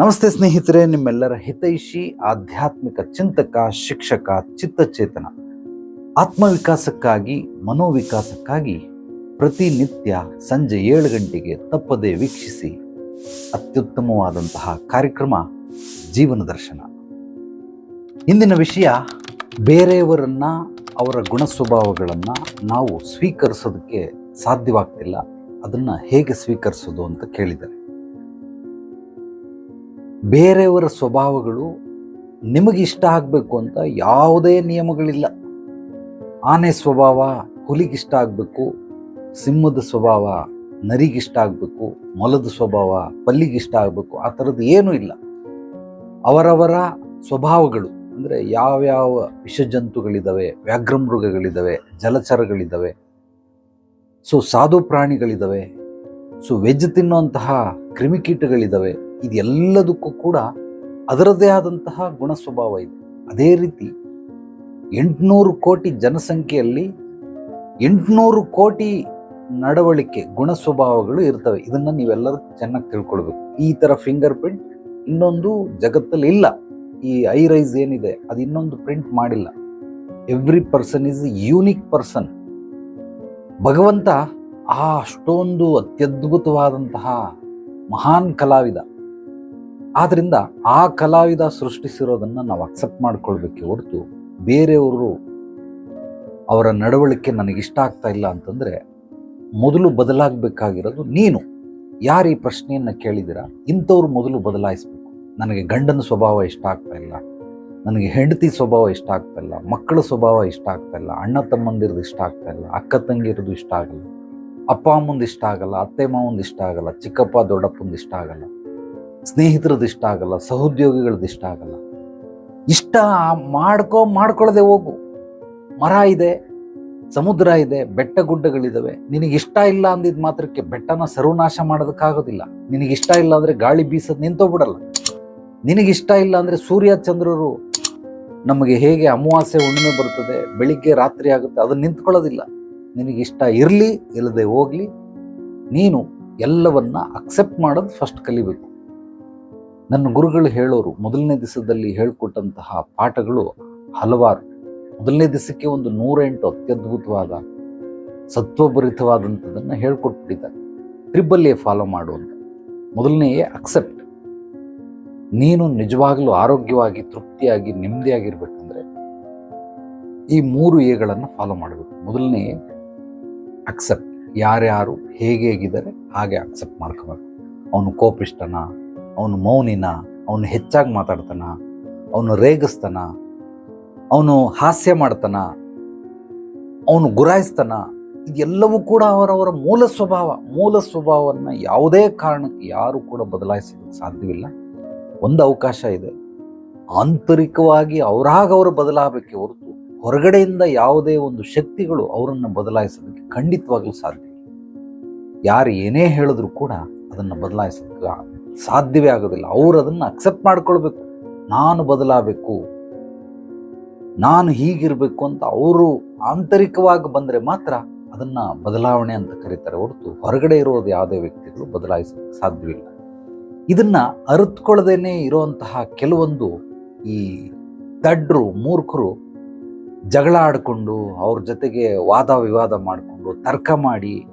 ನಮಸ್ತೆ ಸ್ನೇಹಿತರೆ, ನಿಮ್ಮೆಲ್ಲರ ಹಿತೈಷಿ, ಆಧ್ಯಾತ್ಮಿಕ ಚಿಂತಕ, ಶಿಕ್ಷಕ, ಚಿತ್ತಚೇತನ, ಆತ್ಮವಿಕಾಸಕ್ಕಾಗಿ, ಮನೋವಿಕಾಸಕ್ಕಾಗಿ ಪ್ರತಿನಿತ್ಯ ಸಂಜೆ ಏಳು ಗಂಟೆಗೆ ತಪ್ಪದೆ ವೀಕ್ಷಿಸಿ ಅತ್ಯುತ್ತಮವಾದಂತಹ ಕಾರ್ಯಕ್ರಮ ಜೀವನ ದರ್ಶನ. ಇಂದಿನ ವಿಷಯ, ಬೇರೆಯವರನ್ನ, ಅವರ ಗುಣ ಸ್ವಭಾವಗಳನ್ನು ನಾವು ಸ್ವೀಕರಿಸೋದಕ್ಕೆ ಸಾಧ್ಯವಾಗ್ತಿಲ್ಲ. ಅದನ್ನು ಹೇಗೆ ಸ್ವೀಕರಿಸೋದು ಅಂತ ಕೇಳಿದ್ದಾರೆ. ಬೇರೆಯವರ ಸ್ವಭಾವಗಳು ನಿಮಗಿಷ್ಟ ಆಗಬೇಕು ಅಂತ ಯಾವುದೇ ನಿಯಮಗಳಿಲ್ಲ. ಆನೆ ಸ್ವಭಾವ ಹುಲಿಗಿಷ್ಟ ಆಗಬೇಕು, ಸಿಂಹದ ಸ್ವಭಾವ ನರಿಗಿಷ್ಟ ಆಗಬೇಕು, ಮೊಲದ ಸ್ವಭಾವ ಪಲ್ಲಿಗಿಷ್ಟ ಆಗಬೇಕು, ಆ ಥರದ್ದು ಏನೂ ಇಲ್ಲ. ಅವರವರ ಸ್ವಭಾವಗಳು ಅಂದರೆ ಯಾವ್ಯಾವ ವಿಷಜಂತುಗಳಿದ್ದಾವೆ ವ್ಯಾಘ್ರಮೃಗಗಳಿದ್ದಾವೆ ಜಲಚರಗಳಿದ್ದಾವೆ ಸೊ ಸಾಧು ಪ್ರಾಣಿಗಳಿದ್ದಾವೆ ಸೊ ವೆಜ್ ತಿನ್ನುವಂತಹ ಕ್ರಿಮಿಕೀಟಗಳಿದ್ದಾವೆ ಇದೆಲ್ಲದಕ್ಕೂ ಕೂಡ ಅದರದ್ದೇ ಆದಂತಹ ಗುಣ ಸ್ವಭಾವ ಇದೆ. ಅದೇ ರೀತಿ ಎಂಟುನೂರು ಕೋಟಿ ಜನಸಂಖ್ಯೆಯಲ್ಲಿ ಎಂಟುನೂರು ಕೋಟಿ ನಡವಳಿಕೆ ಗುಣ ಸ್ವಭಾವಗಳು ಇರ್ತವೆ. ಇದನ್ನು ನೀವೆಲ್ಲರೂ ಚೆನ್ನಾಗಿ ತಿಳ್ಕೊಳ್ಬೇಕು. ಈ ಥರ ಫಿಂಗರ್ ಪ್ರಿಂಟ್ ಇನ್ನೊಂದು ಜಗತ್ತಲ್ಲಿ ಇಲ್ಲ. ಈ ಐ ರೈಸ್ ಏನಿದೆ, ಅದು ಇನ್ನೊಂದು ಪ್ರಿಂಟ್ ಮಾಡಿಲ್ಲ. Every person is unique person ಭಗವಂತ ಆ ಅಷ್ಟೊಂದು ಅತ್ಯದ್ಭುತವಾದಂತಹ ಮಹಾನ್ ಕಲಾವಿದ. ಆದ್ರಿಂದ ಆ ಕಲಾವಿದ ಸೃಷ್ಟಿಸಿರೋದನ್ನ ನಾವು ಅಕ್ಸೆಪ್ಟ್ ಮಾಡ್ಕೊಳ್ಬೇಕೆ ಹೊರತು ಬೇರೆಯವರು ಅವರ ನಡವಳಿಕೆ ನನಗಿಷ್ಟ ಆಗ್ತಾ ಇಲ್ಲ ಅಂತಂದ್ರೆ ಮೊದಲು ಬದಲಾಗಬೇಕಾಗಿರೋದು ನೀನು. ಯಾರು ಈ ಪ್ರಶ್ನೆಯನ್ನು ಕೇಳಿದಿರ ಇಂಥವ್ರು ಮೊದಲು ಬದಲಾಯಿಸ್ಬೇಕು. ನನಗೆ ಗಂಡನ ಸ್ವಭಾವ ಇಷ್ಟ ಆಗ್ತಾ ಇಲ್ಲ. ನನಗೆ ಹೆಂಡತಿ ಸ್ವಭಾವ ಇಷ್ಟ ಆಗ್ತಾ ಇಲ್ಲ. ಮಕ್ಕಳ ಸ್ವಭಾವ ಇಷ್ಟ ಆಗ್ತಾ ಇಲ್ಲ. ಅಣ್ಣ ತಮ್ಮಂದಿರದು ಇಷ್ಟ ಆಗ್ತಾ ಇಲ್ಲ. ಅಕ್ಕ ತಂಗಿರದು ಇಷ್ಟ ಆಗಲ್ಲ. ಅಪ್ಪ ಅಮ್ಮಂದು ಇಷ್ಟ ಆಗಲ್ಲ. ಅತ್ತೆ ಮಾವಂದು ಇಷ್ಟ ಆಗಲ್ಲ. ಚಿಕ್ಕಪ್ಪ ದೊಡ್ಡಪ್ಪಂದು ಇಷ್ಟ ಆಗಲ್ಲ. ಸ್ನೇಹಿತರದ್ದು ಇಷ್ಟ ಆಗಲ್ಲ, ಸಹೋದ್ಯೋಗಿಗಳದ್ದು ಇಷ್ಟ ಆಗಲ್ಲ. ಇಷ್ಟ ಮಾಡ್ಕೋ, ಮಾಡ್ಕೊಳ್ಳದೆ ಹೋಗು. ಮರ ಇದೆ, ಸಮುದ್ರ ಇದೆ, ಬೆಟ್ಟ ಗುಡ್ಡಗಳಿದ್ದಾವೆ ನಿನಗೆ ಇಷ್ಟ ಇಲ್ಲ ಅಂದಿದ್ದ ಮಾತ್ರಕ್ಕೆ ಬೆಟ್ಟನ ಸರ್ವನಾಶ ಮಾಡೋದಕ್ಕಾಗೋದಿಲ್ಲ. ನಿನಗೆ ಇಷ್ಟ ಇಲ್ಲ ಅಂದರೆ ಗಾಳಿ ಬೀಸೋದು ನಿಂತೋಗ್ಬಿಡಲ್ಲ ನಿನಗಿಷ್ಟ ಇಲ್ಲ ಅಂದರೆ ಸೂರ್ಯ, ಚಂದ್ರರು ನಮಗೆ ಹೇಗೆ ಅಮಾವಾಸ್ಯೆ, ಹುಣ್ಣಿಮೆ ಬರ್ತದೆ, ಬೆಳಿಗ್ಗೆ ರಾತ್ರಿ ಆಗುತ್ತೆ ಅದು ನಿಂತ್ಕೊಳ್ಳೋದಿಲ್ಲ. ನಿನಗಿಷ್ಟ ಇರಲಿ, ಇಲ್ಲದೆ ಹೋಗಲಿ. ನೀನು ಎಲ್ಲವನ್ನ ಅಕ್ಸೆಪ್ಟ್ ಮಾಡೋದು ಫಸ್ಟ್ ಕಲಿಬೇಕು. ನನ್ನ ಗುರುಗಳು ಹೇಳೋರು ಮೊದಲನೇ ದಿವಸದಲ್ಲಿ ಹೇಳ್ಕೊಟ್ಟಂತಹ ಪಾಠಗಳು ಹಲವಾರು. ಮೊದಲನೇ ದಿವಸಕ್ಕೆ ಒಂದು ನೂರೆಂಟು ಅತ್ಯದ್ಭುತವಾದ ಸತ್ವಭರಿತವಾದಂಥದ್ದನ್ನು ಹೇಳ್ಕೊಟ್ಬಿಟ್ಟಿದ್ದಾರೆ. ಟ್ರಿಬಲ್ ಎ ಫಾಲೋ ಮಾಡುವಂಥ ಮೊದಲನೆಯೇ ಅಕ್ಸೆಪ್ಟ್ ನೀನು ನಿಜವಾಗಲೂ ಆರೋಗ್ಯವಾಗಿ, ತೃಪ್ತಿಯಾಗಿ, ನೆಮ್ಮದಿಯಾಗಿರ್ಬೇಕಂದ್ರೆ ಈ ಮೂರು ಎಗಳನ್ನು ಫಾಲೋ ಮಾಡಬೇಕು. ಮೊದಲನೇ ಅಕ್ಸೆಪ್ಟ್ ಯಾರ್ಯಾರು ಹೇಗೆ ಹೇಗಿದ್ದಾರೆ ಹಾಗೆ ಅಕ್ಸೆಪ್ಟ್ ಮಾಡ್ಕೋಬೇಕು. ಅವನು ಕೋಪಿಷ್ಟನ? ಅವನು ಮೌನಿನ, ಅವನು ಹೆಚ್ಚಾಗಿ ಮಾತಾಡ್ತಾನ, ಅವನು ರೇಗಿಸ್ತಾನ, ಅವನು ಹಾಸ್ಯ ಮಾಡ್ತಾನ, ಅವನು ಗುರಾಯಿಸ್ತಾನ, ಇದೆಲ್ಲವೂ ಕೂಡ ಅವರವರ ಮೂಲ ಸ್ವಭಾವ, ಮೂಲ ಸ್ವಭಾವವನ್ನು ಯಾವುದೇ ಕಾರಣಕ್ಕೆ ಯಾರು ಕೂಡ ಬದಲಾಯಿಸೋದಕ್ಕೆ ಸಾಧ್ಯವಿಲ್ಲ. ಒಂದು ಅವಕಾಶ ಇದೆ. ಆಂತರಿಕವಾಗಿ ಅವರಾಗ ಅವರು ಬದಲಾಗಬೇಕೆ ಹೊರತು ಹೊರಗಡೆಯಿಂದ ಯಾವುದೇ ಒಂದು ಶಕ್ತಿಗಳು ಅವರನ್ನು ಬದಲಾಯಿಸೋದಕ್ಕೆ ಖಂಡಿತವಾಗ್ಲೂ ಸಾಧ್ಯ ಯಾರು ಏನೇ ಹೇಳಿದ್ರು ಕೂಡ ಅದನ್ನು ಬದಲಾಯಿಸೋದಕ್ಕೆ ಸಾಧ್ಯವೇ ಆಗೋದಿಲ್ಲ. ಅವರು ಅದನ್ನು ಅಕ್ಸೆಪ್ಟ್ ಮಾಡ್ಕೊಳ್ಬೇಕು. ನಾನು ಬದಲಾಗಬೇಕು. ನಾನು ಹೀಗಿರಬೇಕು ಅಂತ ಅವರು ಆಂತರಿಕವಾಗಿ ಬಂದರೆ ಮಾತ್ರ ಅದನ್ನು ಬದಲಾವಣೆ ಅಂತ ಕರೀತಾರೆ ಹೊರತು ಹೊರಗಡೆ ಇರೋದು ಯಾವುದೇ ವ್ಯಕ್ತಿಗಳು ಬದಲಾಯಿಸೋಕ್ಕೆ ಸಾಧ್ಯವಿಲ್ಲ. ಇದನ್ನು ಅರಿತುಕೊಳ್ಳದೇನೆ ಇರುವಂತಹ ಕೆಲವೊಂದು ಈ ದಡ್ರು, ಮೂರ್ಖರು ಜಗಳ ಆಡಿಕೊಂಡು ಅವ್ರ ಜೊತೆಗೆ ವಾದ ವಿವಾದ ಮಾಡಿಕೊಂಡು ತರ್ಕ ಮಾಡಿ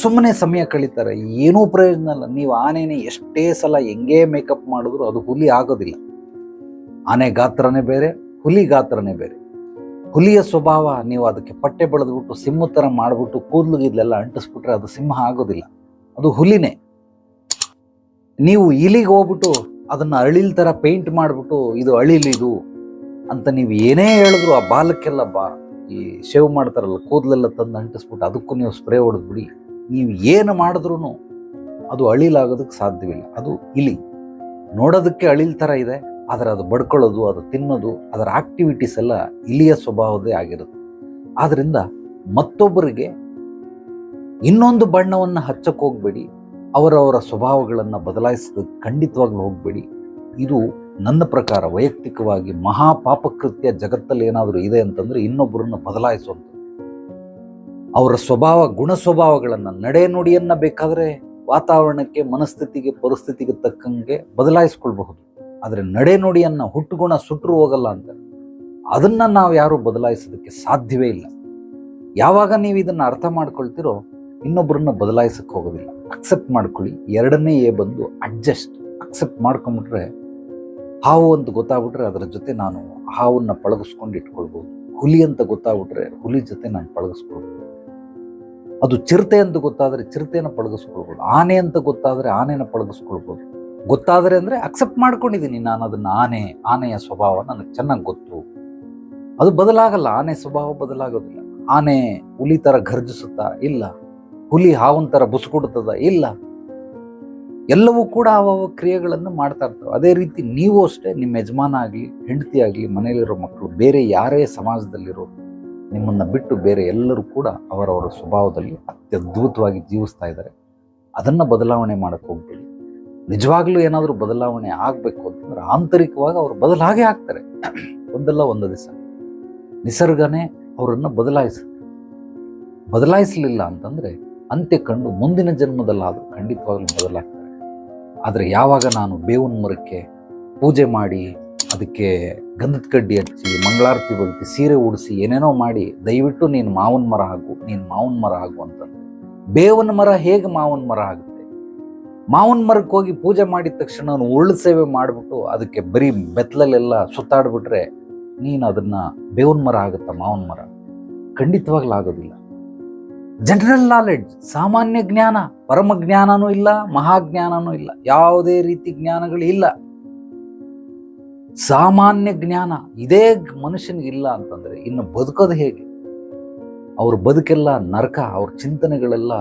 ಸುಮ್ಮನೆ ಸಮಯ ಕಳೀತಾರೆ. ಏನೂ ಪ್ರಯೋಜನ ಅಲ್ಲ ನೀವು ಆನೆನೇ ಎಷ್ಟೇ ಸಲ ಹೆಂಗೇ ಮೇಕಪ್ ಮಾಡಿದ್ರು ಅದು ಹುಲಿ ಆಗೋದಿಲ್ಲ. ಆನೆ ಗಾತ್ರನೇ ಬೇರೆ, ಹುಲಿ ಗಾತ್ರನೇ ಬೇರೆ. ಹುಲಿಯ ಸ್ವಭಾವ ನೀವು ಅದಕ್ಕೆ ಪಟ್ಟೆ ಬೆಳೆದ್ಬಿಟ್ಟು ಸಿಂಹ ಥರ ಮಾಡಿಬಿಟ್ಟು ಕೂದಲು ಗಿದ್ಲೆಲ್ಲ ಅಂಟಿಸ್ಬಿಟ್ರೆ ಅದು ಸಿಂಹ ಆಗೋದಿಲ್ಲ. ಅದು ಹುಲಿನೇ. ನೀವು ಇಲಿಗೆ ಹೋಗ್ಬಿಟ್ಟು ಅದನ್ನು ಅಳಿಲ್ ಥರ ಪೇಂಟ್ ಮಾಡಿಬಿಟ್ಟು ಇದು ಅಳಿಲಿದು ಅಂತ ನೀವು ಏನೇ ಹೇಳಿದ್ರು ಆ ಬಾಲಕ್ಕೆಲ್ಲ ಬಾ ಈ ಶೇವ್ ಮಾಡ್ತಾರಲ್ಲ ಕೂದಲೆಲ್ಲ ತಂದು ಅಂಟಿಸ್ಬಿಟ್ಟು ಅದಕ್ಕೂ ನೀವು ಸ್ಪ್ರೇ ಹೊಡೆದ್ಬಿಡಿ. ನೀವು ಏನು ಮಾಡಿದ್ರೂ ಅದು ಅಳಿಲಾಗೋದಕ್ಕೆ ಸಾಧ್ಯವಿಲ್ಲ. ಅದು ಇಲಿ. ನೋಡೋದಕ್ಕೆ ಅಳಿಲ್ ಥರ ಇದೆ, ಆದರೆ ಅದು ಬಡ್ಕೊಳ್ಳೋದು, ಅದು ತಿನ್ನೋದು, ಅದರ ಆಕ್ಟಿವಿಟೀಸ್ ಎಲ್ಲ ಇಲಿಯ ಸ್ವಭಾವದೇ ಆಗಿರುತ್ತೆ. ಆದ್ದರಿಂದ ಮತ್ತೊಬ್ಬರಿಗೆ ಇನ್ನೊಂದು ಬಣ್ಣವನ್ನು ಹಚ್ಚಕ್ಕೆ ಹೋಗಬೇಡಿ, ಅವರವರ ಸ್ವಭಾವಗಳನ್ನು ಬದಲಾಯಿಸೋದಕ್ಕೆ ಖಂಡಿತವಾಗ್ಲೂ ಹೋಗಬೇಡಿ. ಇದು ನನ್ನ ಪ್ರಕಾರ ವೈಯಕ್ತಿಕವಾಗಿ ಮಹಾಪಾಪಕೃತ್ಯ ಜಗತ್ತಲ್ಲಿ ಏನಾದರೂ ಇದೆ ಅಂತಂದರೆ ಇನ್ನೊಬ್ಬರನ್ನು ಬದಲಾಯಿಸುವಂಥದ್ದು. ಅವರ ಸ್ವಭಾವ ಗುಣ ಸ್ವಭಾವಗಳನ್ನು ನಡೆ ನುಡಿಯನ್ನ ಬೇಕಾದರೆ ವಾತಾವರಣಕ್ಕೆ, ಮನಸ್ಥಿತಿಗೆ, ಪರಿಸ್ಥಿತಿಗೆ ತಕ್ಕಂಗೆ ಬದಲಾಯಿಸ್ಕೊಳ್ಬಹುದು. ಆದರೆ ನಡೆ ಹುಟ್ಟು ಹುಟ್ಟುಗುಣ ಸುಟ್ಟರು ಹೋಗಲ್ಲ ಅಂತ ಅದನ್ನು ನಾವು ಯಾರೂ ಬದಲಾಯಿಸೋದಕ್ಕೆ ಸಾಧ್ಯವೇ ಇಲ್ಲ. ಯಾವಾಗ ನೀವು ಇದನ್ನು ಅರ್ಥ ಮಾಡ್ಕೊಳ್ತಿರೋ ಇನ್ನೊಬ್ಬರನ್ನ ಬದಲಾಯಿಸಕ್ಕೆ ಹೋಗೋದಿಲ್ಲ. ಅಕ್ಸೆಪ್ಟ್ ಮಾಡ್ಕೊಳ್ಳಿ. ಎರಡನೇ ಎ ಬಂದು ಅಡ್ಜಸ್ಟ್. ಅಕ್ಸೆಪ್ಟ್ ಮಾಡ್ಕೊಂಬಿಟ್ರೆ ಹಾವು ಅಂತ ಗೊತ್ತಾಗ್ಬಿಟ್ರೆ ಅದರ ಜೊತೆ ನಾನು ಹಾವನ್ನು ಪಳಗಿಸ್ಕೊಂಡು ಇಟ್ಕೊಳ್ಬೋದು ಹುಲಿ ಅಂತ ಗೊತ್ತಾಗ್ಬಿಟ್ರೆ ಹುಲಿ ಜೊತೆ ನಾನು ಪಳಗಿಸ್ಕೊಳ್ಬೋದು ಅದು ಚಿರತೆ ಅಂತ ಗೊತ್ತಾದರೆ ಚಿರತೆಯನ್ನು ಪಳಗಿಸ್ಕೊಳ್ಬೋದು. ಆನೆ ಅಂತ ಗೊತ್ತಾದರೆ ಆನೆನ ಪಳಗಿಸ್ಕೊಳ್ಬೋದು. ಗೊತ್ತಾದರೆ ಅಂದರೆ ಅಕ್ಸೆಪ್ಟ್ ಮಾಡ್ಕೊಂಡಿದ್ದೀನಿ ನಾನು ಅದನ್ನು ಆನೆ, ಆನೆಯ ಸ್ವಭಾವ ನನಗೆ ಚೆನ್ನಾಗಿ ಗೊತ್ತು. ಅದು ಬದಲಾಗಲ್ಲ, ಆನೆ ಸ್ವಭಾವ ಬದಲಾಗೋದಿಲ್ಲ. ಆನೆ ಹುಲಿ ಥರ ಘರ್ಜಿಸುತ್ತಾ ಇಲ್ಲ. ಹುಲಿ ಹಾವನ್ ಥರ ಬುಸುಕೊಡುತ್ತದ ಇಲ್ಲ. ಎಲ್ಲವೂ ಕೂಡ ಅವ ಕ್ರಿಯೆಗಳನ್ನು ಮಾಡ್ತಾ ಇರ್ತವೆ. ಅದೇ ರೀತಿ ನೀವು ಅಷ್ಟೇ, ನಿಮ್ಮ ಯಜಮಾನ ಆಗಲಿ, ಹೆಂಡತಿ ಆಗಲಿ, ಮನೆಯಲ್ಲಿರೋ ಮಕ್ಕಳು, ಬೇರೆ ಯಾರೇ ಸಮಾಜದಲ್ಲಿರೋ ನಿಮ್ಮನ್ನ ಬಿಟ್ಟು ಬೇರೆ ಎಲ್ಲರೂ ಕೂಡ ಅವರವರ ಸ್ವಭಾವದಲ್ಲಿ ಅತ್ಯದ್ಭುತವಾಗಿ ಜೀವಿಸ್ತಾ ಇದ್ದಾರೆ. ಅದನ್ನು ಬದಲಾವಣೆ ಮಾಡಕ್ಕೆ ಹೋಗ್ಬೇಡಿ. ನಿಜವಾಗ್ಲೂ ಏನಾದರೂ ಬದಲಾವಣೆ ಆಗಬೇಕು ಅಂತಂದ್ರೆ ಆಂತರಿಕವಾಗಿ ಅವರು ಬದಲಾಗೇ ಆಗ್ತಾರೆ. ಒಂದಲ್ಲ ಒಂದು ದಿವಸ. ನಿಸರ್ಗನೇ ಅವರನ್ನು ಬದಲಾಯಿಸುತ್ತೆ. ಬದಲಾಯಿಸಲಿಲ್ಲ ಅಂತಂದರೆ ಅಂತ್ಯ ಕಂಡು ಮುಂದಿನ ಜನ್ಮದಲ್ಲಾದರೂ ಖಂಡಿತವಾಗ್ಲೂ ಬದಲಾಗ್ತಾರೆ. ಆದರೆ ಯಾವಾಗ ನಾನು ಬೇವಿನ ಮರಕ್ಕೆ ಪೂಜೆ ಮಾಡಿ ಅದಕ್ಕೆ ಗಂಧದ ಕಡ್ಡಿ ಹಚ್ಚಿ, ಮಂಗಳಾರತಿ ಬೆಳತಿ ಸೀರೆ ಉಡಿಸಿ, ಏನೇನೋ ಮಾಡಿ, ದಯವಿಟ್ಟು ನೀನು ಮಾವನ ಮರ ಆಗು ನೀನು ಮಾವನ ಮರ ಆಗು ಅಂತಂದು. ಬೇವನ ಮರ ಹೇಗೆ ಮಾವನ ಮರ ಆಗುತ್ತೆ? ಮಾವನ ಮರಕ್ಕೆ ಹೋಗಿ ಪೂಜೆ ಮಾಡಿದ ತಕ್ಷಣ ಅವನು ಉರುಳು ಸೇವೆ ಮಾಡಿಬಿಟ್ಟು ಅದಕ್ಕೆ ಬರೀ ಬೆತ್ತಲಲ್ಲೆಲ್ಲ ಸುತ್ತಾಡ್ಬಿಟ್ರೆ ನೀನು ಅದನ್ನು ಬೇವಿನ ಮರ ಆಗುತ್ತಾ, ಮಾವನ ಮರ? ಖಂಡಿತವಾಗ್ಲೂ ಆಗೋದಿಲ್ಲ. ಜನರಲ್ ನಾಲೆಡ್ಜ್ ಸಾಮಾನ್ಯ ಜ್ಞಾನ ಪರಮ ಜ್ಞಾನನೂ ಇಲ್ಲ, ಮಹಾಜ್ಞಾನನೂ ಇಲ್ಲ, ಯಾವುದೇ ರೀತಿ ಜ್ಞಾನಗಳು ಇಲ್ಲ. ಸಾಮಾನ್ಯ ಜ್ಞಾನ ಇದೇ ಮನುಷ್ಯನಿಗೆ ಇಲ್ಲ ಅಂತಂದ್ರೆ ಇನ್ನು ಬದುಕೋದು ಹೇಗೆ? ಅವ್ರ ಬದುಕೆಲ್ಲ ನರಕ, ಅವ್ರ ಚಿಂತನೆಗಳೆಲ್ಲ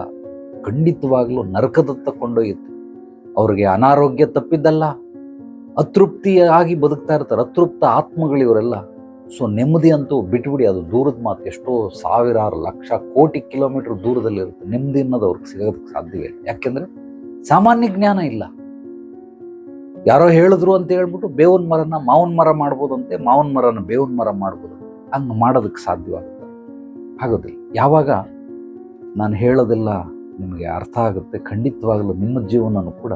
ಖಂಡಿತವಾಗಲೂ ನರಕದತ್ತ ಕೊಂಡೊಯ್ಯುತ್ತೆ. ಅವ್ರಿಗೆ ಅನಾರೋಗ್ಯ ತಪ್ಪಿದ್ದಲ್ಲ, ಅತೃಪ್ತಿಯಾಗಿ ಬದುಕ್ತಾ ಇರ್ತಾರೆ, ಅತೃಪ್ತ ಆತ್ಮಗಳಿವರೆಲ್ಲ ಸೊ ನೆಮ್ಮದಿ ಅಂತೂ ಬಿಟ್ಬಿಡಿ, ಅದು ದೂರದ ಮಾತು. ಎಷ್ಟೋ ಸಾವಿರಾರು ಲಕ್ಷ ಕೋಟಿ ಕಿಲೋಮೀಟರ್ ದೂರದಲ್ಲಿರುತ್ತೆ. ನೆಮ್ಮದಿ ಅನ್ನೋದು ಅವ್ರಿಗೆ ಸಿಗೋದಕ್ಕೆ ಸಾಧ್ಯವೇ ಯಾಕೆಂದ್ರೆ ಸಾಮಾನ್ಯ ಜ್ಞಾನ ಇಲ್ಲ. ಯಾರೋ ಹೇಳಿದ್ರು ಅಂತ ಹೇಳ್ಬಿಟ್ಟು ಬೇವಿನ ಮರನ ಮಾವನ ಮರ ಮಾಡ್ಬೋದಂತೆ, ಮಾವನ ಮರನ ಬೇವಿನ ಮರ ಮಾಡ್ಬೋದು. ಹಂಗೆ ಮಾಡೋದಕ್ಕೆ ಸಾಧ್ಯವಾಗುತ್ತೆ. ಆಗೋದಿಲ್ಲ ಯಾವಾಗ ನಾನು ಹೇಳೋದೆಲ್ಲ ನಿಮಗೆ ಅರ್ಥ ಆಗುತ್ತೆ, ಖಂಡಿತವಾಗಲೂ ನಿಮ್ಮ ಜೀವನನೂ ಕೂಡ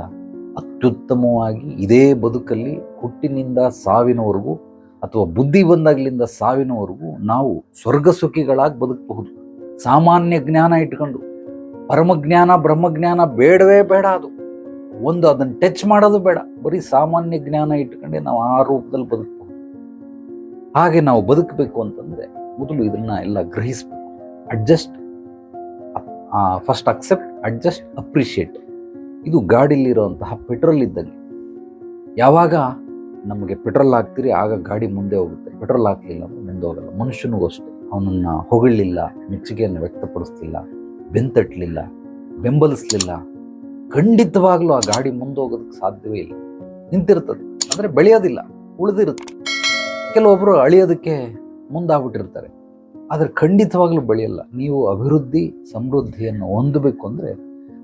ಅತ್ಯುತ್ತಮವಾಗಿ ಇದೇ ಬದುಕಲ್ಲಿ ಹುಟ್ಟಿನಿಂದ ಸಾವಿನವರೆಗೂ ಅಥವಾ ಬುದ್ಧಿ ಬಂದಾಗ್ಲಿಂದ ಸಾವಿನವರೆಗೂ ನಾವು ಸ್ವರ್ಗ ಸುಖಿಗಳಾಗಿ ಬದುಕಬಹುದು. ಸಾಮಾನ್ಯ ಜ್ಞಾನ ಇಟ್ಕೊಂಡು, ಪರಮಜ್ಞಾನ, ಬ್ರಹ್ಮಜ್ಞಾನ ಬೇಡವೇ ಬೇಡ ಅದು. ಒಂದು ಅದನ್ನು ಟಚ್ ಮಾಡೋದು ಬೇಡ. ಬರೀ ಸಾಮಾನ್ಯ ಜ್ಞಾನ ಇಟ್ಕೊಂಡೆ ನಾವು ಆ ರೂಪದಲ್ಲಿ ಬದುಕಬಹುದು ಹಾಗೆ ನಾವು ಬದುಕಬೇಕು ಅಂತಂದರೆ ಮೊದಲು ಇದನ್ನ ಎಲ್ಲ ಗ್ರಹಿಸ್ಬೇಕು. Adjust first accept adjust appreciate ಇದು ಗಾಡಿಲಿರುವಂತಹ ಪೆಟ್ರೋಲ್ ಇದ್ದಂಗೆ. ಯಾವಾಗ ನಮಗೆ ಪೆಟ್ರೋಲ್ ಹಾಕ್ತೀರಿ, ಆಗ ಗಾಡಿ ಮುಂದೆ ಹೋಗುತ್ತೆ. ಪೆಟ್ರೋಲ್ ಹಾಕಲಿಲ್ಲ ಮುಂದೆ ಹೋಗಲ್ಲ. ಮನುಷ್ಯನಿಗೂ ಅಷ್ಟೇ. ಅವನನ್ನು ಹೊಗಳಲಿಲ್ಲ ಮೆಚ್ಚುಗೆಯನ್ನು ವ್ಯಕ್ತಪಡಿಸ್ತಿಲ್ಲ ಬೆಂತಟ್ಲಿಲ್ಲ, ಬೆಂಬಲಿಸ್ಲಿಲ್ಲ. ಖಂಡಿತವಾಗ್ಲೂ ಆ ಗಾಡಿ ಮುಂದೋಗೋದಕ್ಕೆ ಸಾಧ್ಯವೇ ಇಲ್ಲ. ನಿಂತಿರ್ತದೆ. ಅಂದರೆ ಬೆಳೆಯೋದಿಲ್ಲ, ಉಳಿದಿರುತ್ತೆ. ಕೆಲವೊಬ್ಬರು ಅಳಿಯೋದಕ್ಕೆ ಮುಂದಾಗ್ಬಿಟ್ಟಿರ್ತಾರೆ. ಆದರೆ ಖಂಡಿತವಾಗ್ಲೂ ಬೆಳೆಯಲ್ಲ. ನೀವು ಅಭಿವೃದ್ಧಿ, ಸಮೃದ್ಧಿಯನ್ನು ಹೊಂದಬೇಕು ಅಂದರೆ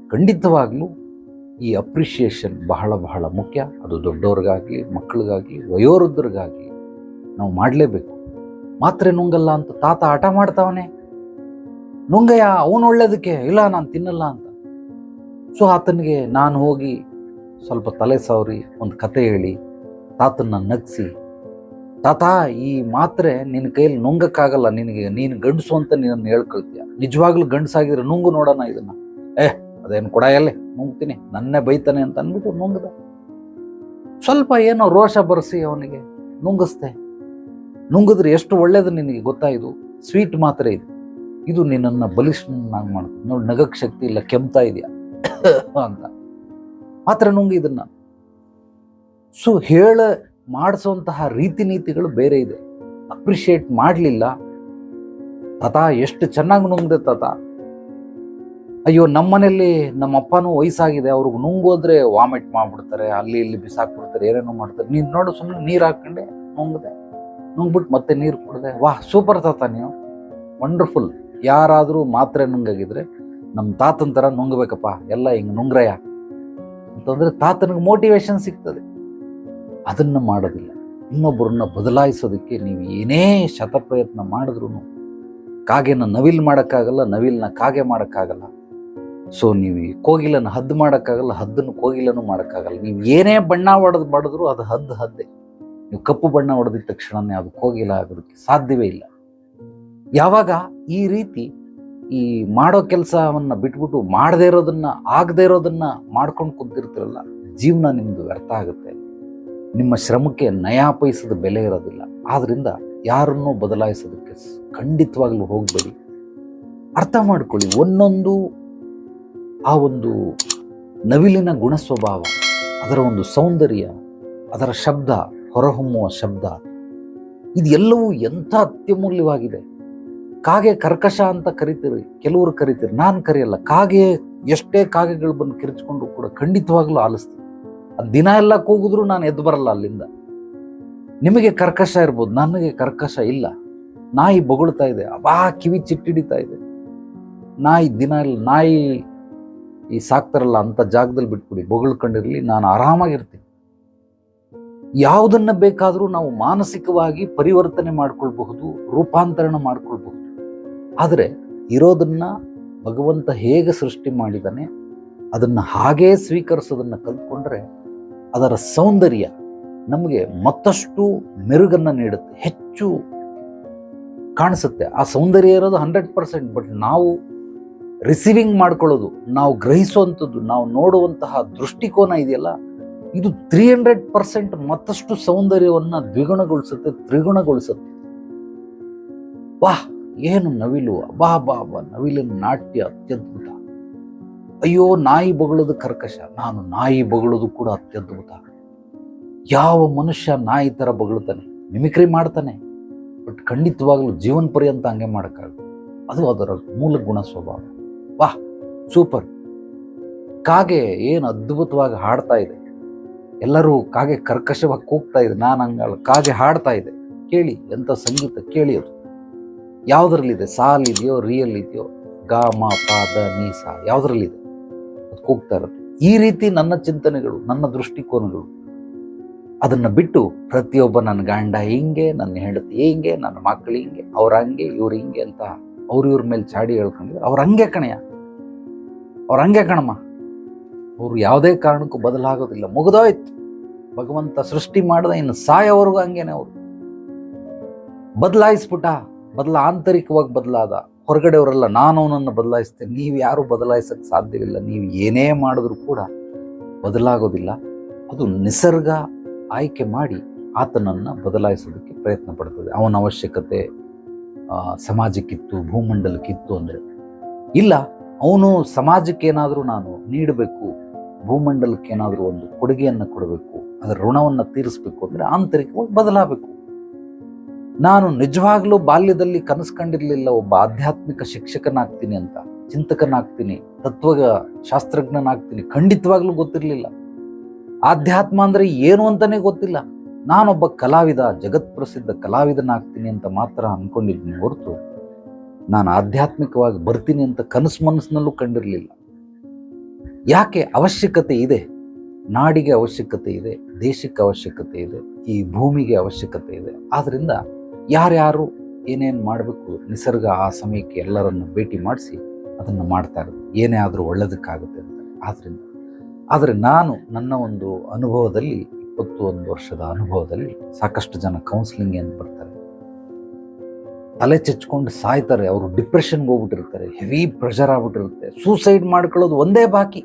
ಖಂಡಿತವಾಗ್ಲೂ ಈ ಅಪ್ರಿಷಿಯೇಷನ್ ಬಹಳ ಬಹಳ ಮುಖ್ಯ. ಅದು ದೊಡ್ಡವ್ರಿಗಾಗಲಿ, ಮಕ್ಕಳಿಗಾಗಲಿ, ವಯೋವೃದ್ಧರಿಗಾಗಲಿ ನಾವು ಮಾಡಲೇಬೇಕು. ಮಾತ್ರ ನುಂಗಲ್ಲ ಅಂತ ತಾತ ಆಟ ಮಾಡ್ತಾವನೆ. ನುಂಗಯ್ಯ ಅವನು ಒಳ್ಳೇದಕ್ಕೆ ಇಲ್ಲ, ನಾನು ತಿನ್ನಲ್ಲ ಅಂತ. ಸೊ ಆತನಿಗೆ ನಾನು ಹೋಗಿ ಸ್ವಲ್ಪ ತಲೆ ಸವರಿ, ಒಂದು ಕತೆ ಹೇಳಿ, ತಾತನ್ನ ನಗಿಸಿ, ತಾತ, ಈ ಮಾತ್ರೆ ನಿನ್ನ ಕೈಯಲ್ಲಿ ನುಂಗಕ್ಕಾಗಲ್ಲ, ನಿನಗೆ ನೀನು ಗಂಡಸು ಅಂತ ನೀನನ್ನು ಹೇಳ್ಕೊಳ್ತೀಯ. ನಿಜವಾಗ್ಲೂ ಗಂಡಸಾಗಿದ್ರೆ ನುಂಗು ನೋಡೋಣ ಇದನ್ನ. ಏ, ಅದೇನು ಕೊಡಾಯಲ್ಲೇ ನುಂಗ್ತೀನಿ. ನನ್ನೇ ಬೈತಾನೆ ಅಂತ ಅಂದ್ಬಿಟ್ಟು ನುಂಗ್ದ. ಸ್ವಲ್ಪ ಏನೋ ರೋಷ ಬರೆಸಿ ಅವನಿಗೆ, ನುಂಗಿಸ್ದೆ. ನುಂಗಿದ್ರೆ ಎಷ್ಟು ಒಳ್ಳೇದು ನಿನಗೆ ಗೊತ್ತಾಯಿತು ಸ್ವೀಟ್ ಮಾತ್ರೆ ಇದು. ಇದು ನಿನ್ನನ್ನು ಬಲಿಷ್ಠನಾಗಿ ಮಾಡ್ತದೆ. ನೋಡಿ ನಗಕ್ಕೆ ಶಕ್ತಿ ಇಲ್ಲ, ಕೆಮ್ತಾ ಇದೆಯಾ. ಅಂತ. ಮಾತ್ರ ನುಂಗಿ ಇದನ್ನ. ಸೊ ಹೇಳ ಮಾಡಿಸುವಂತಹ ರೀತಿ ನೀತಿಗಳು ಬೇರೆ ಇದೆ. ಅಪ್ರಿಷಿಯೇಟ್ ಮಾಡಲಿಲ್ಲ. ತಾತ, ಎಷ್ಟು ಚೆನ್ನಾಗಿ ನುಂಗ್ದೆ ತಾತ. ಅಯ್ಯೋ, ನಮ್ಮನೆಯಲ್ಲಿ ನಮ್ಮ ಅಪ್ಪನೂ ವಯಸ್ಸಾಗಿದೆ. ಅವ್ರಿಗೆ ನುಂಗೋದ್ರೆ ವಾಮಿಟ್ ಮಾಡ್ಬಿಡ್ತಾರೆ, ಅಲ್ಲಿ ಇಲ್ಲಿ ಬಿಸಾಕ್ಬಿಡ್ತಾರೆ, ಏನೇನೋ ಮಾಡ್ತಾರೆ. ನೀನು ನೋಡು ಸುಮ್ಮನೆ ನೀರು ಹಾಕೊಂಡೆ ನುಂಗದೆ. ನುಂಗ್ಬಿಟ್ಟು ಮತ್ತೆ ನೀರು ಕುಡ್ದೆ. ವಾಹ್, ಸೂಪರ್ ತಾತ ನೀವು. ವಂಡರ್ಫುಲ್ ಯಾರಾದರೂ ಮಾತ್ರೆ ನುಂಗಾಗಿದ್ರೆ ನಮ್ಮ ತಾತನ ಥರ ನುಂಗಬೇಕಪ್ಪ. ಎಲ್ಲ ಹಿಂಗೆ ನುಂಗ್ರಯ ಅಂತಂದರೆ ತಾತನಿಗೆ ಮೋಟಿವೇಶನ್ ಸಿಗ್ತದೆ. ಅದನ್ನು ಮಾಡೋದಿಲ್ಲ. ಇನ್ನೊಬ್ಬರನ್ನ ಬದಲಾಯಿಸೋದಕ್ಕೆ ನೀವು ಏನೇ ಶತಪ್ರಯತ್ನ ಮಾಡಿದ್ರೂ ಕಾಗೆನ ನವಿಲ್ ಮಾಡೋಕ್ಕಾಗಲ್ಲ, ನವಿಲ್ನ ಕಾಗೆ ಮಾಡೋಕ್ಕಾಗಲ್ಲ. ಸೊ ನೀವು ಕೋಗಿಲನ್ನು ಹದ್ದು ಮಾಡೋಕ್ಕಾಗಲ್ಲ, ಹದ್ದನ್ನು ಕೋಗಿಲನ್ನು ಮಾಡೋಕ್ಕಾಗಲ್ಲ. ನೀವು ಏನೇ ಬಣ್ಣ ಹೊಡೆದು ಮಾಡಿದ್ರು ಅದು ಹದ್ದು ಹದ್ದೆ. ನೀವು ಕಪ್ಪು ಬಣ್ಣ ಹೊಡೆದಿದ ತಕ್ಷಣನೇ ಅದು ಕೋಗಿಲ ಆಗೋದಕ್ಕೆ ಸಾಧ್ಯವೇ ಇಲ್ಲ. ಯಾವಾಗ ಈ ರೀತಿ ಈ ಮಾಡೋ ಕೆಲಸವನ್ನು ಬಿಟ್ಬಿಟ್ಟು ಮಾಡದೇ ಇರೋದನ್ನು, ಆಗದೇ ಇರೋದನ್ನು ಮಾಡ್ಕೊಂಡು ಕುಂತಿರ್ತಿರಲ್ಲ, ಜೀವನ ನಿಮ್ಮದು ವ್ಯರ್ಥ ಆಗುತ್ತೆ. ನಿಮ್ಮ ಶ್ರಮಕ್ಕೆ ನಯಾ ಪೈಸದ ಬೆಲೆ ಇರೋದಿಲ್ಲ. ಆದ್ದರಿಂದ ಯಾರನ್ನೂ ಬದಲಾಯಿಸೋದಕ್ಕೆ ಖಂಡಿತವಾಗ್ಲೂ ಹೋಗಬೇಡಿ. ಅರ್ಥ ಮಾಡ್ಕೊಳ್ಳಿ, ಒಂದೊಂದು ಆ ಒಂದು ನವಿಲಿನ ಗುಣ ಸ್ವಭಾವ ಅದರ ಒಂದು ಸೌಂದರ್ಯ, ಅದರ ಶಬ್ದ, ಹೊರಹೊಮ್ಮುವ ಶಬ್ದ ಇದೆಲ್ಲವೂ ಎಂಥ ಅತ್ಯಮೂಲ್ಯವಾಗಿದೆ. ಕಾಗೆ ಕರ್ಕಶ ಅಂತ ಕರಿತೀರಿ, ಕೆಲವರು ಕರಿತೀರಿ, ನಾನು ಕರೆಯಲ್ಲ, ಕಾಗೆ ಎಷ್ಟೇ ಕಾಗೆಗಳು ಬಂದು ಕಿರಿಚಿಕೊಂಡು ಕೂಡ ಖಂಡಿತವಾಗ್ಲೂ ಆಲಿಸ್ತೀನಿ. ಅದು ದಿನ ಎಲ್ಲ ಕೂಗಿದ್ರು ನಾನು ಎದ್ದು ಬರಲ್ಲ ಅಲ್ಲಿಂದ. ನಿಮಗೆ ಕರ್ಕಶ ಇರ್ಬೋದು, ನನಗೆ ಕರ್ಕಶ ಇಲ್ಲ. ನಾಯಿ ಬೊಗಳ್ತಾ ಇದೆ ಅವಾ ಕಿವಿ ಚಿಟ್ಟಿಡಿತಾ ಇದೆ. ನಾಯಿ ದಿನ ಇಲ್ಲ ನಾಯಿ ಈ ಸಾಕ್ತಾರಲ್ಲ ಅಂತ ಜಾಗದಲ್ಲಿ ಬಿಟ್ಬಿಡಿ, ಬೊಗಳ್ಕೊಂಡಿರಲಿ, ನಾನು ಆರಾಮಾಗಿರ್ತೀನಿ. ಯಾವುದನ್ನು ಬೇಕಾದರೂ ನಾವು ಮಾನಸಿಕವಾಗಿ ಪರಿವರ್ತನೆ ಮಾಡ್ಕೊಳ್ಬಹುದು, ರೂಪಾಂತರಣ ಮಾಡ್ಕೊಳ್ಬಹುದು. ಆದರೆ ಇರೋದನ್ನು ಭಗವಂತ ಹೇಗೆ ಸೃಷ್ಟಿ ಮಾಡಿದ್ದಾನೆ ಅದನ್ನು ಹಾಗೇ ಸ್ವೀಕರಿಸೋದನ್ನು ಕಲ್ತ್ಕೊಂಡ್ರೆ ಅದರ ಸೌಂದರ್ಯ ನಮಗೆ ಮತ್ತಷ್ಟು ಮೆರುಗನ್ನು ನೀಡುತ್ತೆ, ಹೆಚ್ಚು ಕಾಣಿಸುತ್ತೆ. ಆ ಸೌಂದರ್ಯ ಇರೋದು ಹಂಡ್ರೆಡ್ ಪರ್ಸೆಂಟ್ ಬಟ್ ನಾವು ರಿಸೀವಿಂಗ್ ಮಾಡ್ಕೊಳ್ಳೋದು, ನಾವು ಗ್ರಹಿಸುವಂಥದ್ದು, ನಾವು ನೋಡುವಂತಹ ದೃಷ್ಟಿಕೋನ ಇದೆಯಲ್ಲ, ಇದು ತ್ರೀ ಹಂಡ್ರೆಡ್ ಪರ್ಸೆಂಟ್ ಮತ್ತಷ್ಟು ಸೌಂದರ್ಯವನ್ನು ದ್ವಿಗುಣಗೊಳಿಸುತ್ತೆ, ತ್ರಿಗುಣಗೊಳಿಸುತ್ತೆ. ವಾಹ್! ಏನು ನವಿಲು ಅಬಾ ಬಾ ಬಾ ನವಿಲಿನ ನಾಟ್ಯ ಅತ್ಯದ್ಭುತ. ಅಯ್ಯೋ, ನಾಯಿ ಬಗಳದು ಕರ್ಕಶ. ನಾನು ನಾಯಿ ಬಗಳದು ಕೂಡ ಅತ್ಯದ್ಭುತ. ಯಾವ ಮನುಷ್ಯ ನಾಯಿ ಥರ ಬಗಳುತ್ತಾನೆ ಮಿಮಿಕ್ರಿ ಮಾಡ್ತಾನೆ. ಬಟ್ ಖಂಡಿತವಾಗ್ಲೂ ಜೀವನ ಪರ್ಯಂತ ಹಂಗೆ ಮಾಡೋಕ್ಕಾಗಲ್ಲ. ಅದು ಅದರ ಮೂಲ ಗುಣ ಸ್ವಭಾವ. ವಾಹ್ ಸೂಪರ್. ಕಾಗೆ ಏನು ಅದ್ಭುತವಾಗಿ ಹಾಡ್ತಾ ಇದೆ. ಎಲ್ಲರೂ ಕಾಗೆ ಕರ್ಕಶವಾಗಿ ಕೂಗ್ತಾ ಇದೆ. ನಾನು ಹಂಗಲ್ಲ. ಕಾಗೆ ಹಾಡ್ತಾ ಇದೆ. ಕೇಳಿ ಎಂಥ ಸಂಗೀತ ಕೇಳಿ ಅದು. ಯಾವುದ್ರಲ್ಲಿದೆ? ಸಾಲ್ ಇದೆಯೋ, ರಿಯಲ್ ಇದೆಯೋ? ಗ, ಮ, ಪ, ದ, ನೀ, ಸಾ, ಯಾವುದ್ರಲ್ಲಿದೆ? ಅದು ಕೂಗ್ತಾ ಇರೋದು. ಈ ರೀತಿ ನನ್ನ ಚಿಂತನೆಗಳು, ನನ್ನ ದೃಷ್ಟಿಕೋನಗಳು. ಅದನ್ನ ಬಿಟ್ಟು ಪ್ರತಿಯೊಬ್ಬ ನನ್ನ ಗಂಡ ಹಿಂಗೆ, ನನ್ನ ಹೆಂಡತಿ ಹಿಂಗೆ, ನನ್ನ ಮಕ್ಕಳು ಹಿಂಗೆ, ಅವ್ರ ಹಂಗೆ, ಇವ್ರು ಹಿಂಗೆ ಅಂತ ಅವ್ರ ಇವ್ರ ಮೇಲೆ ಚಾಡಿ ಹೇಳ್ಕೊಂಡಿದ್ರು ಅವ್ರ ಹಂಗೆ ಕಣಯ್ಯ. ಅವ್ರ ಹಂಗೆ ಕಣಮ್ಮ. ಅವರು ಯಾವುದೇ ಕಾರಣಕ್ಕೂ ಬದಲಾಗೋದಿಲ್ಲ. ಮುಗಿದೋಯ್ತು. ಭಗವಂತ ಸೃಷ್ಟಿ ಮಾಡಿದ ಇನ್ನು ಸಾಯೋವರೆಗೂ ಹಂಗೇನೆ ಅವರು. ಬದಲಾಯಿಸ್ಬಿಟ್ಟ. ಬದಲ ಆಂತರಿಕವಾಗಿ ಬದಲಾದ. ಹೊರಗಡೆಯವರೆಲ್ಲ ನಾನು ಅವನನ್ನು ಬದಲಾಯಿಸ್ತೇನೆ, ನೀವು ಯಾರೂ ಬದಲಾಯಿಸಕ್ಕೆ ಸಾಧ್ಯವಿಲ್ಲ, ನೀವು ಏನೇ ಮಾಡಿದ್ರೂ ಕೂಡ ಬದಲಾಗೋದಿಲ್ಲ. ಅದು ನಿಸರ್ಗ ಆಯ್ಕೆ ಮಾಡಿ ಆತನನ್ನು ಬದಲಾಯಿಸೋದಕ್ಕೆ ಪ್ರಯತ್ನ ಪಡ್ತದೆ. ಅವನ ಅವಶ್ಯಕತೆ ಸಮಾಜಕ್ಕಿತ್ತು, ಭೂಮಂಡಲಕ್ಕಿತ್ತು ಅಂದರೆ. ಇಲ್ಲ, ಅವನು ಸಮಾಜಕ್ಕೇನಾದರೂ ನಾನು ನೀಡಬೇಕು ಭೂಮಂಡಲಕ್ಕೆ ಏನಾದರೂ ಒಂದು ಕೊಡುಗೆಯನ್ನು ಕೊಡಬೇಕು, ಅದರ ಋಣವನ್ನು ತೀರಿಸಬೇಕು ಅಂದರೆ ಆಂತರಿಕವಾಗಿ ಬದಲಾಗಬೇಕು. ನಾನು ನಿಜವಾಗ್ಲೂ ಬಾಲ್ಯದಲ್ಲಿ ಕನಸು ಕಂಡಿರಲಿಲ್ಲ ಒಬ್ಬ ಆಧ್ಯಾತ್ಮಿಕ ಶಿಕ್ಷಕನಾಗ್ತೀನಿ ಅಂತ, ಚಿಂತಕನಾಗ್ತೀನಿ ತತ್ವ ಶಾಸ್ತ್ರಜ್ಞನಾಗ್ತೀನಿ, ಖಂಡಿತವಾಗ್ಲೂ ಗೊತ್ತಿರಲಿಲ್ಲ. ಆಧ್ಯಾತ್ಮ ಅಂದರೆ ಏನು ಅಂತಾನೆ ಗೊತ್ತಿಲ್ಲ. ನಾನೊಬ್ಬ ಕಲಾವಿದ, ಜಗತ್ ಪ್ರಸಿದ್ಧ ಕಲಾವಿದನಾಗ್ತೀನಿ ಅಂತ ಮಾತ್ರ ಅನ್ಕೊಂಡಿದ್ದೀನಿ ಹೊರತು, ನಾನು ಆಧ್ಯಾತ್ಮಿಕವಾಗಿ ಬರ್ತೀನಿ ಅಂತ ಕನಸು ಮನಸ್ಸಿನಲ್ಲೂ ಕಂಡಿರಲಿಲ್ಲ. ಯಾಕೆ? ಅವಶ್ಯಕತೆ ಇದೆ. ನಾಡಿಗೆ ಅವಶ್ಯಕತೆ ಇದೆ, ದೇಶಕ್ಕೆ ಅವಶ್ಯಕತೆ ಇದೆ, ಈ ಭೂಮಿಗೆ ಅವಶ್ಯಕತೆ ಇದೆ. ಆದ್ರಿಂದ ಯಾರ್ಯಾರು ಏನೇನು ಮಾಡಬೇಕು, ನಿಸರ್ಗ ಆ ಸಮಯಕ್ಕೆ ಎಲ್ಲರನ್ನು ಭೇಟಿ ಮಾಡಿಸಿ ಅದನ್ನು ಮಾಡ್ತಾ ಇರೋದು. ಏನೇ ಆದರೂ ಒಳ್ಳೇದಕ್ಕಾಗುತ್ತೆ ಅಂತ. ಆದ್ದರಿಂದ ಆದರೆ ನಾನು ನನ್ನ ಒಂದು ಅನುಭವದಲ್ಲಿ ಇಪ್ಪತ್ತು ಒಂದು ವರ್ಷದ ಅನುಭವದಲ್ಲಿ ಸಾಕಷ್ಟು ಜನ ಕೌನ್ಸಿಲಿಂಗ್ ಏನು ಬರ್ತಾರೆ. ತಲೆ ಚಚ್ಕೊಂಡು ಸಾಯ್ತಾರೆ, ಅವರು ಡಿಪ್ರೆಷನ್ಗೆ ಹೋಗ್ಬಿಟ್ಟಿರ್ತಾರೆ ಹೆವಿ ಪ್ರೆಷರ್ ಆಗ್ಬಿಟ್ಟಿರುತ್ತೆ. ಸೂಸೈಡ್ ಮಾಡ್ಕೊಳ್ಳೋದು ಒಂದೇ ಬಾಕಿ.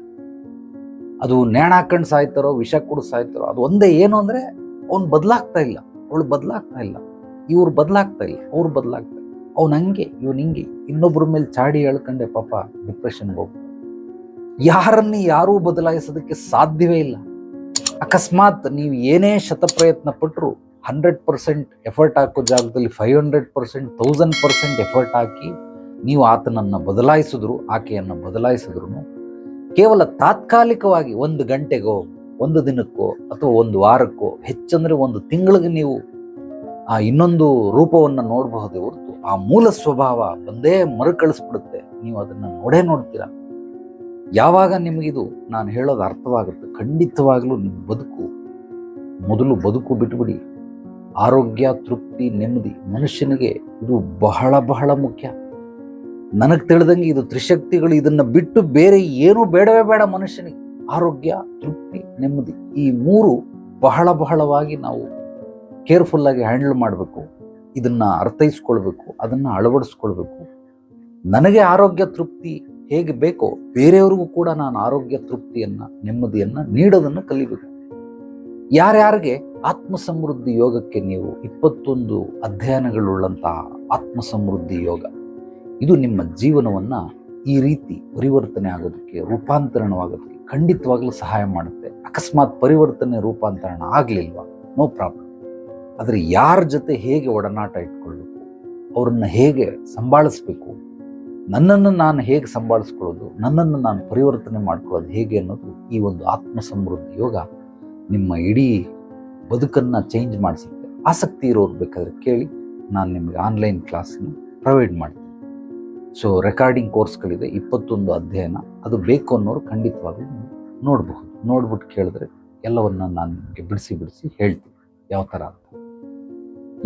ಅದು ನೇಣ ಹಾಕೊಂಡು ಸಾಯ್ತಾರೋ, ವಿಷ ಕುಡಿದು ಸಾಯ್ತಾರೋ, ಅದು ಒಂದೇ ಏನು ಅಂದರೆ, ಅವ್ನು ಬದಲಾಗ್ತಾ ಇಲ್ಲ. ಅವಳು ಬದಲಾಗ್ತಾ ಇಲ್ಲ. ಇವ್ರು ಬದಲಾಗ್ತಾ ಇಲ್ಲ, ಅವ್ರು ಬದಲಾಗ್ತಾ ಅವ್ನು ಹಂಗೆ, ಇವನು ಹಿಂಗೆ. ಇನ್ನೊಬ್ಬರ ಮೇಲೆ ಚಾಡಿ ಹೇಳ್ಕೊಂಡೆ ಪಾಪ ಡಿಪ್ರೆಷನ್ಗೆ ಹೋಗ್ತಾರೆ ಯಾರನ್ನು ಯಾರೂ ಬದಲಾಯಿಸೋದಕ್ಕೆ ಸಾಧ್ಯವೇ ಇಲ್ಲ. ಅಕಸ್ಮಾತ್ ನೀವು ಏನೇ ಶತಪ್ರಯತ್ನ ಪಟ್ಟರು ಹಂಡ್ರೆಡ್ ಪರ್ಸೆಂಟ್ ಎಫರ್ಟ್ ಹಾಕೋ ಜಾಗದಲ್ಲಿ five hundred percent thousand percent effort ಹಾಕಿ ನೀವು ಆತನನ್ನು ಬದಲಾಯಿಸಿದ್ರು, ಆಕೆಯನ್ನು ಬದಲಾಯಿಸಿದ್ರು ಕೇವಲ ತಾತ್ಕಾಲಿಕವಾಗಿ ಒಂದು ಗಂಟೆಗೋ, ಒಂದು ದಿನಕ್ಕೋ ಅಥವಾ ಒಂದು ವಾರಕ್ಕೋ, ಹೆಚ್ಚಂದರೆ ಒಂದು ತಿಂಗಳಿಗೆ ನೀವು ಆ ಇನ್ನೊಂದು ರೂಪವನ್ನು ನೋಡಬಹುದೇ ಹೊರತು ಆ ಮೂಲ ಸ್ವಭಾವ ಒಂದೇ ಮರುಕಳಿಸ್ಬಿಡುತ್ತೆ. ನೀವು ಅದನ್ನು ನೋಡೇ ನೋಡ್ತೀರಾ. ಯಾವಾಗ ನಿಮಗಿದು ನಾನು ಹೇಳೋದು ಅರ್ಥವಾಗುತ್ತೆ. ಖಂಡಿತವಾಗಲೂ ನಿಮ್ಮ ಬದುಕು, ಮೊದಲು ಬದುಕು ಬಿಟ್ಬಿಡಿ. ಆರೋಗ್ಯ, ತೃಪ್ತಿ, ನೆಮ್ಮದಿ, ಮನುಷ್ಯನಿಗೆ ಇದು ಬಹಳ ಬಹಳ ಮುಖ್ಯ. ನನಗೆ ತಿಳಿದಂಗೆ ಇದು ತ್ರಿಶಕ್ತಿಗಳು ಇದನ್ನು ಬಿಟ್ಟು ಬೇರೆ ಏನೂ ಬೇಡವೇ ಬೇಡ ಮನುಷ್ಯನಿಗೆ. ಆರೋಗ್ಯ, ತೃಪ್ತಿ, ನೆಮ್ಮದಿ ಈ ಮೂರು ಬಹಳ ಬಹಳವಾಗಿ ನಾವು ಕೇರ್ಫುಲ್ಲಾಗಿ ಹ್ಯಾಂಡಲ್ ಮಾಡಬೇಕು. ಇದನ್ನು ಅರ್ಥೈಸ್ಕೊಳ್ಬೇಕು, ಅದನ್ನ ಅಳವಡಿಸ್ಕೊಳ್ಬೇಕು. ನನಗೆ ಆರೋಗ್ಯ ತೃಪ್ತಿ ಹೇಗೆ ಬೇಕೋ ಬೇರೆಯವ್ರಿಗೂ ಕೂಡ ನಾನು ಆರೋಗ್ಯ ತೃಪ್ತಿಯನ್ನ, ನೆಮ್ಮದಿಯನ್ನ ನೀಡೋದನ್ನು ಕಲಿಬೇಕು. ಯಾರ್ಯಾರಿಗೆ ಆತ್ಮ ಸಮೃದ್ಧಿ ಯೋಗಕ್ಕೆ ನೀವು ಇಪ್ಪತ್ತೊಂದು ಅಧ್ಯಯನಗಳುಳ್ಳಂತಹ ಆತ್ಮ ಸಮೃದ್ಧಿ ಯೋಗ, ಇದು ನಿಮ್ಮ ಜೀವನವನ್ನ ಈ ರೀತಿ ಪರಿವರ್ತನೆ ಆಗೋದಕ್ಕೆ, ರೂಪಾಂತರಣವಾಗೋದಕ್ಕೆ ಖಂಡಿತವಾಗಲೂ ಸಹಾಯ ಮಾಡುತ್ತೆ. ಅಕಸ್ಮಾತ್ ಪರಿವರ್ತನೆ, ರೂಪಾಂತರಣ ಆಗಲಿಲ್ವಾ? No problem. ಆದರೆ ಯಾರ ಜೊತೆ ಹೇಗೆ ಒಡನಾಟ ಇಟ್ಕೊಳ್ಬೇಕು ಅವ್ರನ್ನ ಹೇಗೆ ಸಂಭಾಳಿಸ್ಬೇಕು? ನನ್ನನ್ನು ನಾನು ಹೇಗೆ ಸಂಭಾಳಿಸ್ಕೊಳ್ಳೋದು? ನನ್ನನ್ನು ನಾನು ಪರಿವರ್ತನೆ ಮಾಡ್ಕೊಳ್ಳೋದು ಹೇಗೆ ಅನ್ನೋದು ಈ ಒಂದು ಆತ್ಮ ಸಮೃದ್ಧಿ ಯೋಗ ನಿಮ್ಮ ಇಡೀ ಬದುಕನ್ನು ಚೇಂಜ್ ಮಾಡಿಸುತ್ತೆ ಆಸಕ್ತಿ ಇರೋರು ಬೇಕಾದರೆ ಕೇಳಿ ನಾನು ನಿಮಗೆ ಆನ್ಲೈನ್ ಕ್ಲಾಸನ್ನು ಪ್ರೊವೈಡ್ ಮಾಡ್ತೀನಿ. ಸೊ ರೆಕಾರ್ಡಿಂಗ್ ಕೋರ್ಸ್ಗಳಿದೆ ಇಪ್ಪತ್ತೊಂದು ಅಧ್ಯಯನ, ಅದು ಬೇಕು ಅನ್ನೋರು ಖಂಡಿತವಾಗ್ಲೂ ನೋಡಬಹುದು. ನೋಡ್ಬಿಟ್ಟು ಕೇಳಿದ್ರೆ ಎಲ್ಲವನ್ನು ನಾನು ನಿಮಗೆ ಬಿಡಿಸಿ ಬಿಡಿಸಿ ಹೇಳ್ತೀನಿ. ಯಾವ ಥರ ಅಂತ.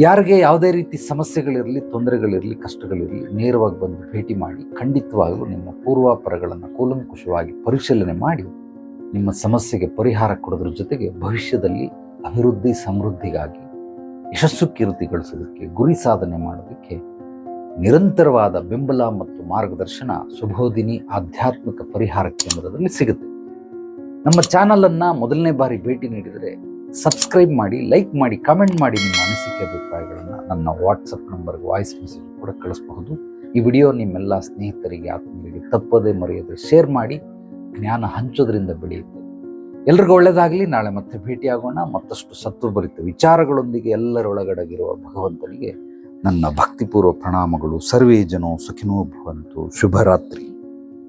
ಯಾರಿಗೆ ಯಾವುದೇ ರೀತಿ ಸಮಸ್ಯೆಗಳಿರಲಿ, ತೊಂದರೆಗಳಿರಲಿ, ಕಷ್ಟಗಳಿರಲಿ ನೇರವಾಗಿ ಬಂದು ಭೇಟಿ ಮಾಡಿ ಖಂಡಿತವಾಗಲೂ ನಿಮ್ಮ ಪೂರ್ವಾಪರಗಳನ್ನು ಕೂಲಂಕುಷವಾಗಿ ಪರಿಶೀಲನೆ ಮಾಡಿ, ನಿಮ್ಮ ಸಮಸ್ಯೆಗೆ ಪರಿಹಾರ ಕೊಡೋದ್ರ ಜೊತೆಗೆ ಭವಿಷ್ಯದಲ್ಲಿ ಅಭಿವೃದ್ಧಿ ಸಮೃದ್ಧಿಗಾಗಿ ಯಶಸ್ಸು ಕೀರ್ತಿ ಗಳಿಸೋದಕ್ಕೆ, ಗುರಿ ಸಾಧನೆ ಮಾಡೋದಕ್ಕೆ ನಿರಂತರವಾದ ಬೆಂಬಲ ಮತ್ತು ಮಾರ್ಗದರ್ಶನ ಸುಬೋಧಿನಿ ಆಧ್ಯಾತ್ಮಿಕ ಪರಿಹಾರ ಕೇಂದ್ರದಲ್ಲಿ ಸಿಗುತ್ತೆ. ನಮ್ಮ ಚಾನಲನ್ನು ಮೊದಲನೇ ಬಾರಿ ಭೇಟಿ ನೀಡಿದರೆ ಸಬ್ಸ್ಕ್ರೈಬ್ ಮಾಡಿ ಲೈಕ್ ಮಾಡಿ ಕಮೆಂಟ್ ಮಾಡಿ ನಿಮ್ಮ ಅನಿಸಿಕೆ ಅಭಿಪ್ರಾಯಗಳನ್ನು ನನ್ನ ವಾಟ್ಸಪ್ ನಂಬರ್ಗೆ ವಾಯ್ಸ್ ಮೆಸೇಜ್ ಕೂಡ ಕಳಿಸಬಹುದು. ಈ ವಿಡಿಯೋ ನಿಮ್ಮೆಲ್ಲ ಸ್ನೇಹಿತರಿಗೆ, ಆತ್ಮೀಯರಿಗೆ ತಪ್ಪದೇ ಮರೆಯದೆ ಶೇರ್ ಮಾಡಿ, ಜ್ಞಾನ ಹಂಚೋದ್ರಿಂದ ಬೆಳೆಯುತ್ತೆ. ಎಲ್ರಿಗೂ ಒಳ್ಳೆಯದಾಗಲಿ ನಾಳೆ ಮತ್ತೆ ಭೇಟಿಯಾಗೋಣ. ಮತ್ತಷ್ಟು ಸತ್ವಭರಿತ ವಿಚಾರಗಳೊಂದಿಗೆ ಎಲ್ಲರೊಳಗಡಗಿರುವ ಭಗವಂತನಿಗೆ ನನ್ನ ಭಕ್ತಿಪೂರ್ವ ಪ್ರಣಾಮಗಳು. ಸರ್ವೇ ಜನೋ ಸುಖಿನೋ ಭವಂತು. ಶುಭರಾತ್ರಿ.